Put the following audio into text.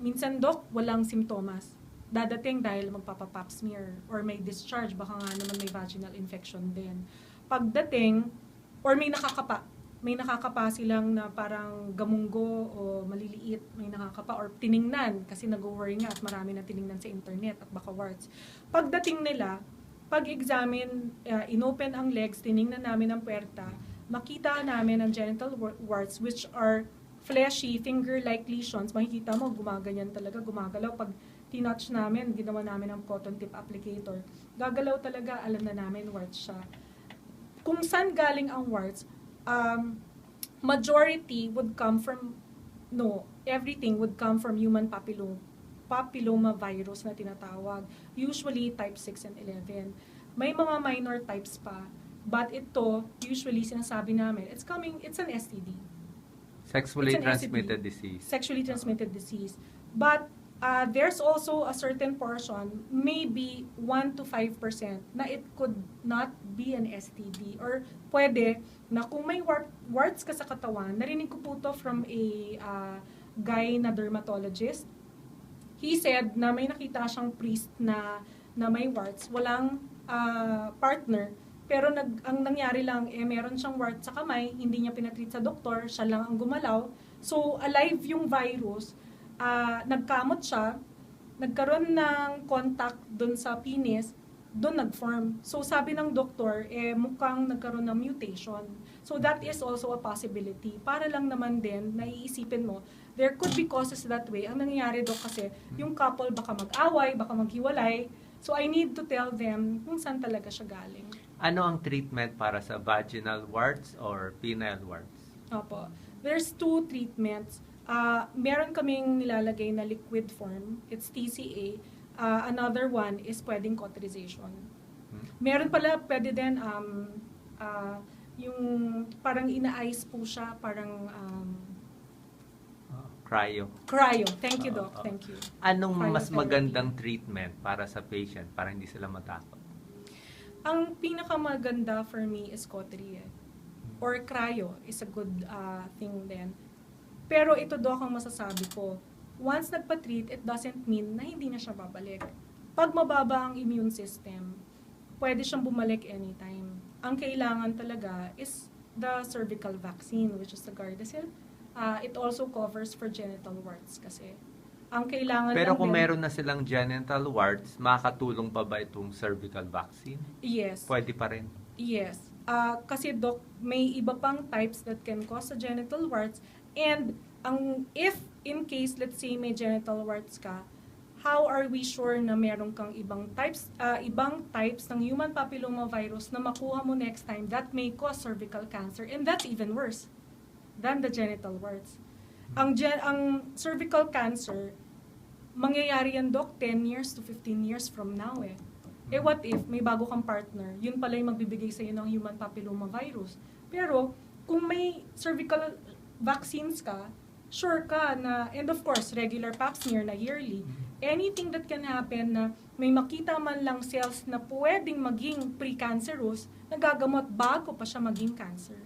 minsan, Dok, walang simptomas. Dadating dahil magpapapap smear or may discharge, baka nga naman may vaginal infection din. Pagdating, or may nakakapa, may nakakapa silang na parang gamunggo o maliliit, may nakakapa or tiningnan kasi nag-worry nga at marami na tiningnan sa internet at baka warts. Pagdating nila, pag-examine, uh, inopen ang legs, tiningnan namin ang puwerta, makita namin ang genital wa- warts which are fleshy, finger-like lesions. Makikita mo, gumaganyan talaga, gumagalaw. Pag tinouch namin, ginawa namin ang cotton tip applicator. Gagalaw talaga, alam na namin warts siya. Kung saan galing ang warts, um, majority would come from, no, everything would come from human papilloma, papilloma virus na tinatawag. Usually type 6 and 11. May mga minor types pa, but ito, usually sinasabi namin, it's coming, it's an STD Sexually transmitted STD. disease. sexually transmitted disease. But uh, there's also a certain portion, maybe 1 to 5%, na it could not be an STD. Or pwede na kung may wart, warts ka sa katawan, narinig ko po to from a uh, guy na dermatologist. He said na may nakita siyang priest na na may warts, walang uh, partner, pero nag, ang nangyari lang, eh, meron siyang wart sa kamay, hindi niya pinatreat sa doktor, siya lang ang gumalaw. So, alive yung virus, ah, nagkamot siya, nagkaroon ng contact dun sa penis, dun nag-form. So, sabi ng doktor, eh, mukhang nagkaroon ng mutation. So, that is also a possibility. Para lang naman din, naiisipin mo, there could be causes that way. Ang nangyayari, Dok, kasi yung couple baka mag-away, baka maghiwalay. So, I need to tell them kung saan talaga siya galing. Ano ang treatment para sa vaginal warts or penile warts? Opo. There's two treatments. Uh, meron kaming nilalagay na liquid form. It's TCA. Uh, another one is pwedeng cauterization. Hmm? Meron pala, pwede din, um, uh, yung parang ina-ice po siya, parang um, Cryo. cryo. Thank you, Doc. oo. Thank you. Anong mas magandang treatment para sa patient para hindi sila matakot? Ang pinakamaganda for me is cautery eh. Or cryo is a good uh, thing din. Pero ito do ang masasabi ko. Once nagpa-treat, it doesn't mean na hindi na siya babalik. Pag mababa ang immune system, pwede siyang bumalik anytime. Ang kailangan talaga is the cervical vaccine, which is the Gardasil. Uh, it also covers for genital warts kasi. Ang kailangan Pero kung din- meron na silang genital warts, makakatulong pa ba itong cervical vaccine? Yes. Pwede pa rin. Yes. Ah, kasi doc, may iba pang types that can cause the genital warts and ang if in case let's say may genital warts ka, how are we sure na meron kang ibang types ah, ibang types ng human papilloma virus na makuha mo next time that may cause cervical cancer and that's even worse than the genital warts. Ang gen- ang cervical cancer mangyayari yan doc 10 years to 15 years from now eh. Eh what if may bago kang partner, yun pala yung magbibigay sa'yo ng human papilloma virus. Pero kung may cervical vaccines ka, sure ka na, and of course, regular pap smear na yearly, anything that can happen na may makita man lang cells na pwedeng maging precancerous, nagagamot bago pa siya maging cancer.